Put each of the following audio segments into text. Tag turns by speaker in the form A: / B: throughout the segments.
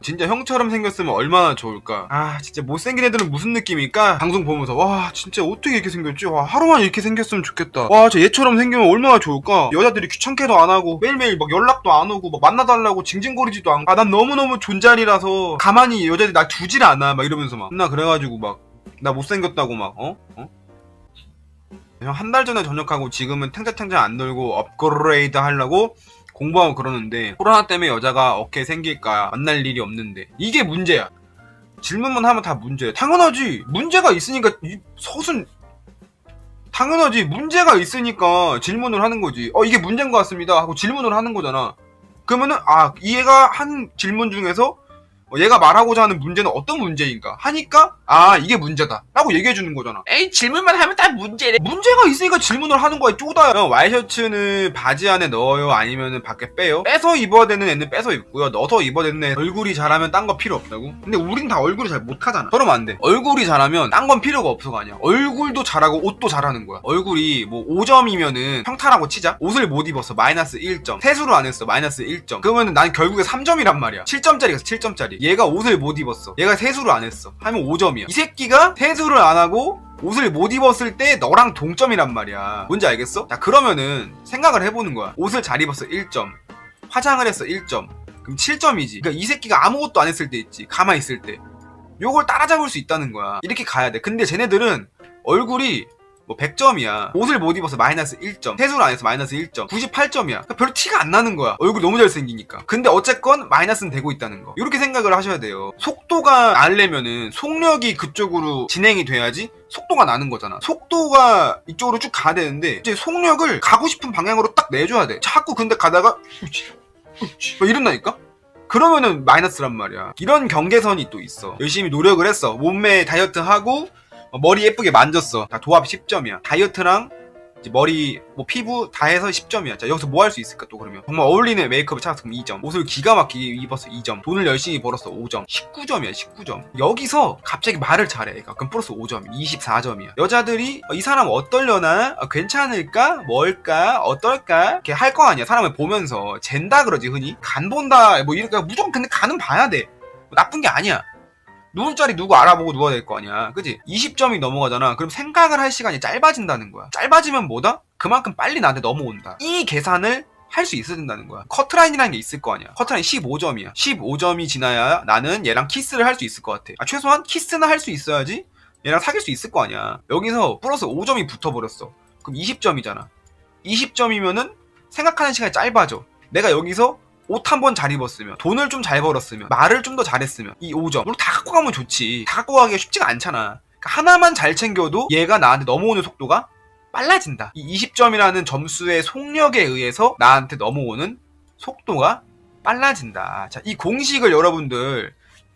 A: 진짜 형처럼 생겼으면 얼마나 좋을까? 아 진짜 못생긴 애들은 무슨 느낌일까? 방송 보면서. 와 진짜 어떻게 이렇게 생겼지? 와 하루만 이렇게 생겼으면 좋겠다. 와 저 얘처럼 생기면 얼마나 좋을까? 여자들이 귀찮게도 안 하고 매일매일 막 연락도 안 오고 막 만나달라고 징징거리지도 않고. 아 난 너무너무 존잘이라서 가만히 여자들이 나 두질 않아. 막 이러면서 막. 나 그래가지고 막 나 못생겼다고 막 어? 어? 형 한 달 전에 전역하고 지금은 탱자탱자 안 놀고 업그레이드 하려고 공부하고 그러는데 코로나 때문에 여자가 어깨 생길까 만날 일이 없는데 이게 문제야. 질문만 하면 다 문제야 당연하지. 문제가 있으니까 이 서순 당연하지. 문제가 있으니까 질문을 하는 거지. 어 이게 문제인 것 같습니다 하고 질문을 하는 거잖아. 그러면은 아 얘가 한 질문 중에서 어, 얘가 말하고자 하는 문제는 어떤 문제인가? 하니까 아 이게 문제다. 라고 얘기해 주는 거잖아.
B: 에이 질문만 하면 다 문제래.
A: 문제가 있으니까 질문을 하는 거야 쪼다야. 형, 와이셔츠는 바지 안에 넣어요? 아니면은 밖에 빼요? 빼서 입어야 되는 애는 빼서 입고요. 넣어서 입어야 되는 애 얼굴이 잘하면 딴 거 필요 없다고? 근데 우린 다 얼굴이 잘 못하잖아. 그러면 안돼. 얼굴이 잘하면 딴 건 필요가 없어가 아니야 얼굴도 잘하고 옷도 잘하는 거야. 얼굴이 뭐 5점이면은 평타라고 치자. 옷을 못 입었어 마이너스 1점. 세수를 안 했어 마이너스 1점. 그러면은 난 결국에 3점이란 말이야. 7점짜리가 7점짜리 얘가 옷을 못 입었어 얘가 세수를 안 했어 하면 5점이야 이 새끼가 세수를 안 하고 옷을 못 입었을 때 너랑 동점이란 말이야. 뭔지 알겠어? 자, 그러면은 생각을 해보는 거야. 옷을 잘 입었어, 1점. 화장을 했어, 1점. 그럼 7점이지. 그러니까 이 새끼가 아무것도 안 했을 때 있지. 가만히 있을 때. 요걸 따라잡을 수 있다는 거야. 이렇게 가야 돼. 근데 쟤네들은 얼굴이 뭐 100점이야. 옷을 못 입어서 마이너스 1점. 세수를 안 해서 마이너스 1점. 98점이야. 별로 티가 안 나는 거야. 얼굴 너무 잘생기니까. 근데 어쨌건 마이너스는 되고 있다는 거. 이렇게 생각을 하셔야 돼요. 속도가 나려면은 속력이 그쪽으로 진행이 돼야지 속도가 나는 거잖아. 속도가 이쪽으로 쭉 가야 되는데 이제 속력을 가고 싶은 방향으로 딱 내줘야 돼. 자꾸 근데 가다가 막 이런다니까? 그러면은 마이너스란 말이야. 이런 경계선이 또 있어. 열심히 노력을 했어. 몸매 다이어트 하고 어, 머리 예쁘게 만졌어. 다 도합 10점이야. 다이어트랑 이제 머리, 뭐 피부 다 해서 10점이야. 자, 여기서 뭐 할 수 있을까 또 그러면? 정말 어울리는 메이크업을. 그럼 2점. 옷을 기가 막히게 입었어. 2점. 돈을 열심히 벌었어. 5점. 19점이야. 19점. 여기서 갑자기 말을 잘해. 그럼 플러스 5점. 24점이야. 여자들이 어, 이 사람 어떨려나? 어, 괜찮을까? 뭘까? 어떨까? 이렇게 할 거 아니야. 사람을 보면서. 젠다 그러지, 흔히. 간 본다. 뭐 이렇게 무조건 근데 간은 봐야 돼. 뭐 나쁜 게 아니야. 누울 자리 누구 알아보고 누워야 될 거 아니야. 그지? 20점이 넘어가잖아. 그럼 생각을 할 시간이 짧아진다는 거야. 짧아지면 뭐다? 그만큼 빨리 나한테 넘어온다. 이 계산을 할수 있어야 된다는 거야. 커트라인이라는 게 있을 거 아니야. 커트라인 15점이야. 15점이 지나야 나는 얘랑 키스를 할 수 있을 것 같아. 아, 최소한 키스는 할수 있어야지 얘랑 사귈 수 있을 거 아니야. 여기서 플러스 5점이 붙어버렸어. 그럼 20점이잖아. 20점이면은 생각하는 시간이 짧아져. 내가 여기서 옷 한 번 잘 입었으면 돈을 좀 잘 벌었으면 말을 좀 더 잘했으면 이 5점. 물론 다 갖고 가면 좋지. 다 갖고 가기가 쉽지가 않잖아. 그러니까 하나만 잘 챙겨도 얘가 나한테 넘어오는 속도가 빨라진다. 이 20점이라는 점수의 속력에 의해서 나한테 넘어오는 속도가 빨라진다. 자 이 공식을 여러분들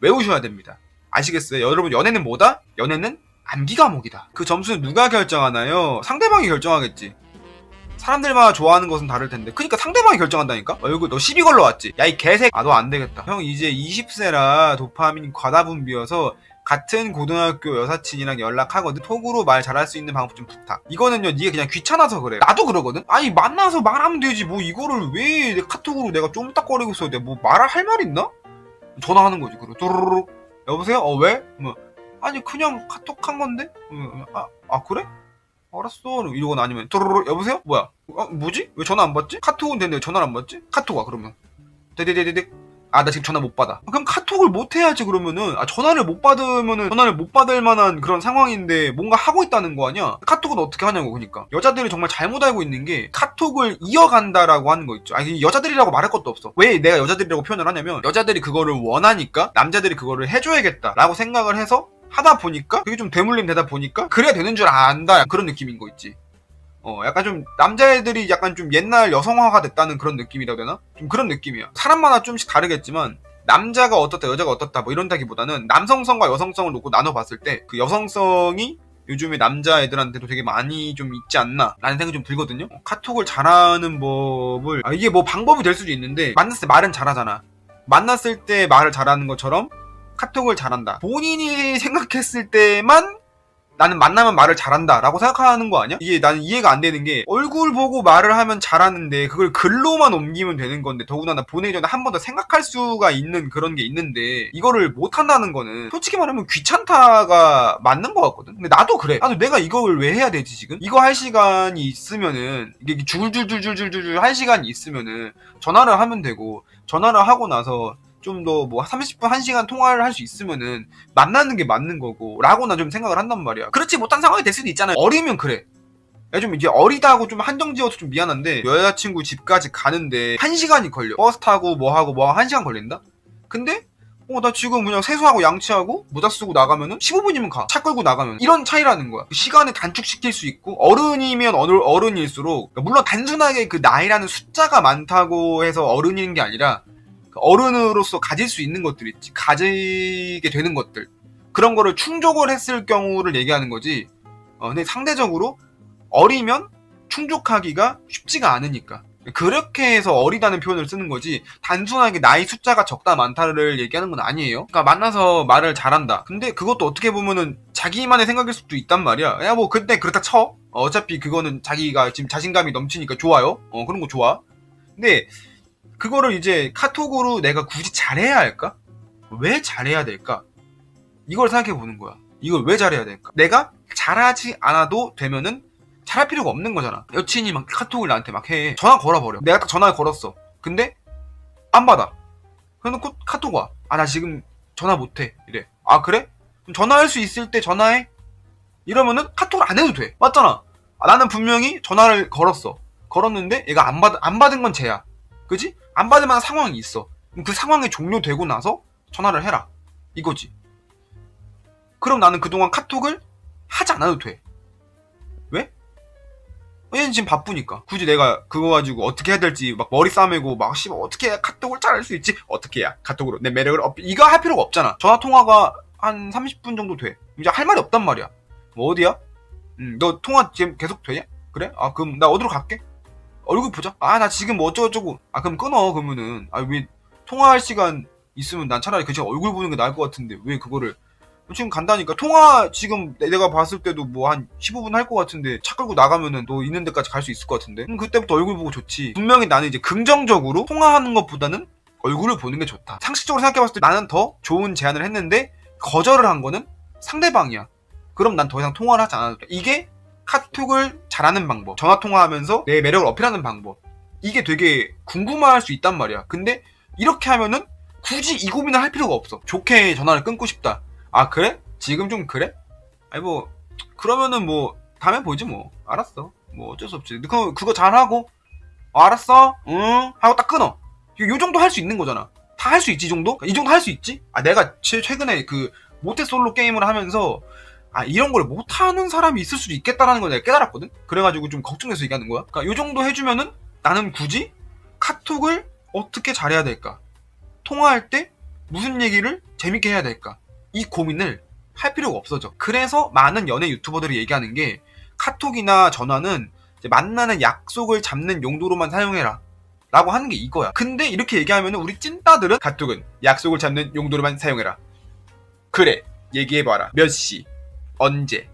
A: 외우셔야 됩니다. 아시겠어요? 여러분 연애는 뭐다? 연애는 암기 과목이다. 그 점수는 누가 결정하나요? 상대방이 결정하겠지 사람들마다 좋아하는 것은 다를 텐데. 그니까 상대방이 결정한다니까? 얼굴 너 시비 걸러 왔지? 야, 이 개새. 아, 너 안 되겠다. 형, 이제 20세라 도파민 과다 분비여서 같은 고등학교 여사친이랑 연락하거든. 톡으로 말 잘할 수 있는 방법 좀 부탁. 이거는요, 니가 그냥 귀찮아서 그래. 나도 그러거든? 아니, 만나서 말하면 되지. 뭐, 이거를 왜내 카톡으로 내가 쫌딱거리고 있어. 내가 뭐, 말할 할 말 있나? 전화하는 거지. 그리고 뚜루루루. 여보세요? 어, 왜? 뭐, 아니, 그냥 카톡 한 건데? 어, 아, 아, 그래? 알았어. 이러거나 아니면 또르르 여보세요? 뭐야? 어, 뭐지? 왜 전화 안 받지? 카톡은 되는데 왜 전화를 안 받지? 카톡 와 그러면. 데데데데데. 아, 나 지금 전화 못 받아. 그럼 카톡을 못 해야지 그러면은. 아, 전화를 못 받으면은 전화를 못 받을 만한 그런 상황인데 뭔가 하고 있다는 거 아니야? 카톡은 어떻게 하냐고 그러니까. 여자들이 정말 잘못 알고 있는 게 카톡을 이어간다라고 하는 거 있죠. 아니 여자들이라고 말할 것도 없어. 왜 내가 여자들이라고 표현을 하냐면 여자들이 그거를 원하니까 남자들이 그거를 해줘야겠다라고 생각을 해서 하다 보니까 그게 좀 대물림 되다 보니까 그래야 되는 줄 안다 그런 느낌인 거 있지. 어 약간 좀 남자애들이 약간 좀 옛날 여성화가 됐다는 그런 느낌이라고 해야 되나? 좀 그런 느낌이야. 사람마다 좀씩 다르겠지만 남자가 어떻다 여자가 어떻다 뭐 이런다기보다는 남성성과 여성성을 놓고 나눠봤을 때 그 여성성이 요즘에 남자애들한테도 되게 많이 좀 있지 않나 라는 생각이 좀 들거든요 어, 카톡을 잘하는 법을 아, 이게 뭐 방법이 될 수도 있는데 만났을 때 말은 잘하잖아 만났을 때 말을 잘하는 것처럼 카톡을 잘한다. 본인이 생각했을 때만 나는 만나면 말을 잘한다 라고 생각하는 거 아니야? 이게 나는 이해가 안 되는 게 얼굴 보고 말을 하면 잘하는데 그걸 글로만 옮기면 되는 건데 더군다나 보내기 전에 한 번 더 생각할 수가 있는 그런 게 있는데 이거를 못 한다는 거는 솔직히 말하면 귀찮다가 맞는 것 같거든 근데 나도 그래 나도 내가 이걸 왜 해야 되지 지금? 이거 할 시간이 있으면은 이게 줄줄줄줄줄줄 할 시간이 있으면은 전화를 하면 되고 전화를 하고 나서 좀 더 뭐 30분 1시간 통화를 할 수 있으면은 만나는 게 맞는 거고 라고 나 좀 생각을 한단 말이야 그렇지 못한 상황이 될 수도 있잖아요 어리면 그래 야, 좀 이제 어리다고 좀 한정 지어서 좀 미안한데 여자친구 집까지 가는데 1시간이 걸려 버스 타고 뭐 하고 뭐 1시간 걸린다? 근데 어 나 지금 그냥 세수하고 양치하고 모자 쓰고 나가면은 15분이면 가. 차 끌고 나가면 이런 차이라는 거야. 시간을 단축시킬 수 있고 어른이면 어느 어른일수록 그러니까 물론 단순하게 그 나이라는 숫자가 많다고 해서 어른인 게 아니라 그 어른으로서 가질 수 있는 것들 있지. 가지게 되는 것들. 그런 거를 충족을 했을 경우를 얘기하는 거지. 어, 근데 상대적으로 어리면 충족하기가 쉽지가 않으니까. 그렇게 해서 어리다는 표현을 쓰는 거지 단순하게 나이 숫자가 적다 많다를 얘기하는 건 아니에요. 그러니까 만나서 말을 잘한다. 근데 그것도 어떻게 보면은 자기만의 생각일 수도 있단 말이야. 야뭐 근데 그렇다 쳐. 어, 어차피 그거는 자기가 지금 자신감이 넘치니까 좋아요. 어 그런 거 좋아. 근데 그거를 이제 카톡으로 내가 굳이 잘해야 할까? 왜 잘해야 될까? 이걸 생각해 보는 거야. 이걸 왜 잘해야 될까? 내가 잘하지 않아도 되면은 잘할 필요가 없는 거잖아. 여친이 막 카톡을 나한테 막 해. 전화 걸어버려. 내가 딱 전화를 걸었어. 근데 안 받아. 그래놓고 카톡 와. 아 나 지금 전화 못 해. 이래. 아 그래? 그럼 전화할 수 있을 때 전화해. 이러면은 카톡을 안 해도 돼. 맞잖아. 아, 나는 분명히 전화를 걸었어. 걸었는데 얘가 안 받, 안 받은 건 쟤야. 그지? 안 받을 만한 상황이 있어. 그럼 그 상황이 종료되고 나서 전화를 해라. 이거지. 그럼 나는 그동안 카톡을 하지 않아도 돼. 왜? 얘는 지금 바쁘니까. 굳이 내가 그거 가지고 어떻게 해야 될지 막 머리 싸매고 막 씨발 어떻게 해야 카톡을 잘할 수 있지? 어떻게 해야 카톡으로 내 매력을 업 이거 할 필요가 없잖아. 전화 통화가 한 30분 정도 돼. 이제 할 말이 없단 말이야. 뭐 어디야? 음, 너 통화 지금 계속 되냐? 그래? 아 그럼 나 어디로 갈게? 얼굴 보자. 아 나 지금 뭐 어쩌고저쩌고. 아 그럼 끊어 그러면은. 아 왜 통화할 시간 있으면 난 차라리 그 시간 얼굴 보는 게 나을 것 같은데 왜 그거를. 지금 간다니까. 통화 지금 내- 내가 봤을 때도 뭐 한 15분 할 것 같은데 차 끌고 나가면은 너 있는 데까지 갈 수 있을 것 같은데. 그럼 그때부터 얼굴 보고 좋지. 분명히 나는 이제 긍정적으로 통화하는 것보다는 얼굴을 보는 게 좋다. 상식적으로 생각해봤을 때 나는 더 좋은 제안을 했는데 거절을 한 거는 상대방이야. 그럼 난 더 이상 통화를 하지 않아도 돼. 이게 카톡을 잘하는 방법 전화 통화하면서 내 매력을 어필하는 방법. 이게 되게 궁금할 수 있단 말이야. 근데 이렇게 하면은 굳이 이 고민을 할 필요가 없어. 좋게 전화를 끊고 싶다. 아 그래? 지금 좀 그래? 아니 뭐 그러면은 뭐 다음에 보지 뭐. 알았어. 뭐 어쩔 수 없지. 그거 그거 잘하고. 어, 알았어. 응. 하고 딱 끊어. 요 정도 할 수 있는 거잖아. 다 할 수 있지 이 정도? 이 정도 할 수 있지? 아 내가 최, 최근에 그 모태 솔로 게임을 하면서 아 이런 걸 못하는 사람이 있을 수도 있겠다라는 걸 내가 깨달았거든 그래가지고 좀 걱정돼서 얘기하는 거야 그러니까 요 정도 해주면은 나는 굳이 카톡을 어떻게 잘해야 될까 통화할 때 무슨 얘기를 재밌게 해야 될까 이 고민을 할 필요가 없어져. 그래서 많은 연애 유튜버들이 얘기하는 게 카톡이나 전화는 만나는 약속을 잡는 용도로만 사용해라. 라고 하는 게 이거야. 근데 이렇게 얘기하면 우리 찐따들은 카톡은 약속을 잡는 용도로만 사용해라. 그래, 얘기해봐라. 몇 시, 언제,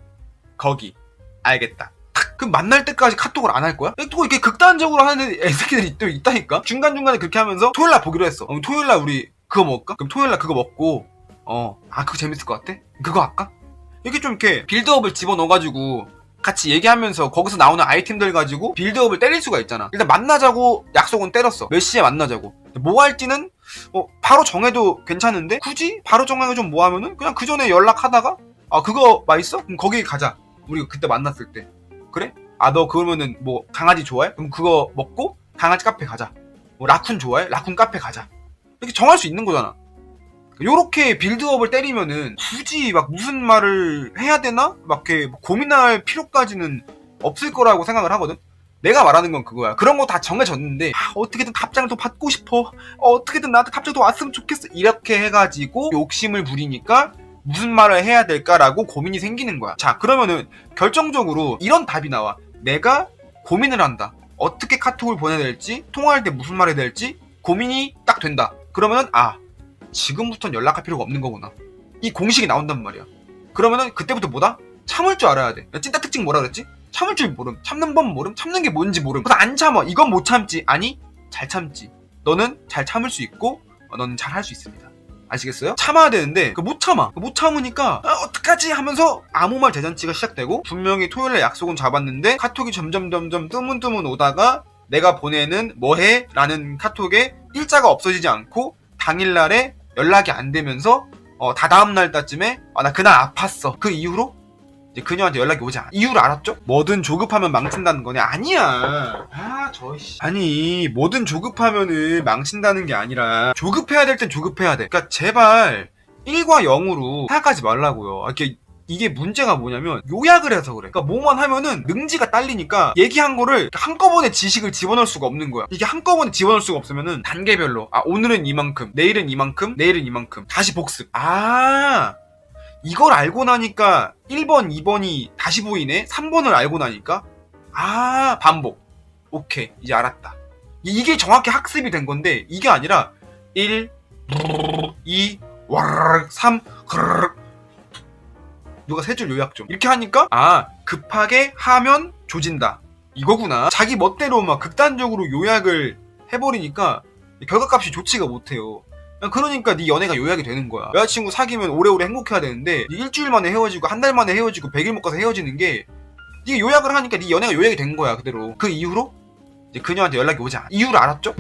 A: 거기, 알겠다. 탁! 그럼 만날 때까지 카톡을 안 할 거야? 또 이렇게 극단적으로 하는 애새끼들이 또 있다니까? 중간중간에 그렇게 하면서 토요일 날 보기로 했어. 어, 토요일 날 우리 그거 먹을까? 그럼 토요일 날 그거 먹고 어, 아, 그거 재밌을 것 같아? 그거 할까? 이렇게 좀 이렇게 빌드업을 집어넣어가지고 같이 얘기하면서 거기서 나오는 아이템들 가지고 빌드업을 때릴 수가 있잖아. 일단 만나자고 약속은 때렸어. 몇 시에 만나자고. 뭐 할지는 뭐 바로 정해도 괜찮은데 굳이 바로 정해가 좀뭐 하면은 그냥 그 전에 연락하다가 아 그거 맛있어? 그럼 거기 가자. 우리 그때 만났을 때. 그래? 아 너 그러면은 뭐 강아지 좋아해? 그럼 그거 먹고 강아지 카페 가자. 뭐 라쿤 좋아해? 라쿤 카페 가자. 이렇게 정할 수 있는 거잖아. 요렇게 빌드업을 때리면은 굳이 막 무슨 말을 해야 되나? 막 이렇게 고민할 필요까지는 없을 거라고 생각을 하거든? 내가 말하는 건 그거야. 그런 거 다 정해졌는데, 아, 어떻게든 답장을 더 받고 싶어. 어, 어떻게든 나한테 답장이 더 왔으면 좋겠어. 이렇게 해가지고 욕심을 부리니까 무슨 말을 해야 될까라고 고민이 생기는 거야. 자, 그러면은 결정적으로 이런 답이 나와. 내가 고민을 한다. 어떻게 카톡을 보내야 될지, 통화할 때 무슨 말을 해야 될지 고민이 딱 된다. 그러면은, 아, 지금부터는 연락할 필요가 없는 거구나. 이 공식이 나온단 말이야. 그러면은 그때부터 뭐다? 참을 줄 알아야 돼. 야, 찐따 특징 뭐라 그랬지? 참을 줄 모름. 참는 법 모름. 참는 게 뭔지 모름. 그래서 안 참아. 이건 못 참지. 아니, 잘 참지. 너는 잘 참을 수 있고, 어, 너는 잘 할 수 있습니다. 아시겠어요? 참아야 되는데 그못 참아. 못 참으니까 아, 어떡하지 하면서 아무 말 대잔치가 시작되고 분명히 토요일에 약속은 잡았는데 카톡이 점점 점점 뜨문뜨문 오다가 내가 보내는 뭐해? 라는 카톡에 일자가 없어지지 않고 당일날에 연락이 안 되면서 어, 다 다음날 따쯤에 아, 나 그날 아팠어. 그 이후로 이제 그녀한테 연락이 오지 않아. 이유를 알았죠? 뭐든 조급하면 망친다는 거냐? 아니야. 아, 저, 씨. 아니, 뭐든 조급하면은 망친다는 게 아니라, 조급해야 될 땐 조급해야 돼. 그니까, 제발, 1과 0으로 생각하지 말라고요. 아, 이게, 이게 문제가 뭐냐면, 요약을 해서 그래. 그니까, 뭐만 하면은, 능지가 딸리니까, 얘기한 거를 한꺼번에 지식을 집어넣을 수가 없는 거야. 이게 한꺼번에 집어넣을 수가 없으면은, 단계별로. 아, 오늘은 이만큼, 내일은 이만큼, 내일은 이만큼. 다시 복습. 아, 이걸 알고 나니까 1번, 2번이 다시 보이네? 3번을 알고 나니까? 아, 반복. 오케이. 이제 알았다. 이- 이게 정확히 학습이 된 건데, 이게 아니라 1, 2, 3, 누가 세 줄 요약 좀. 이렇게 하니까, 아, 급하게 하면 조진다. 이거구나. 자기 멋대로 막 극단적으로 요약을 해버리니까 결과값이 좋지가 못해요. 그러니까 네 연애가 요약이 되는 거야. 여자친구 사귀면 오래오래 행복해야 되는데 네 일주일 만에 헤어지고 한 달 만에 헤어지고 100일 못 가서 헤어지는 게 네가 요약을 하니까 네 연애가 요약이 된 거야 그대로. 그 이후로 이제 그녀한테 연락이 오지 않아. 이유를 알았죠?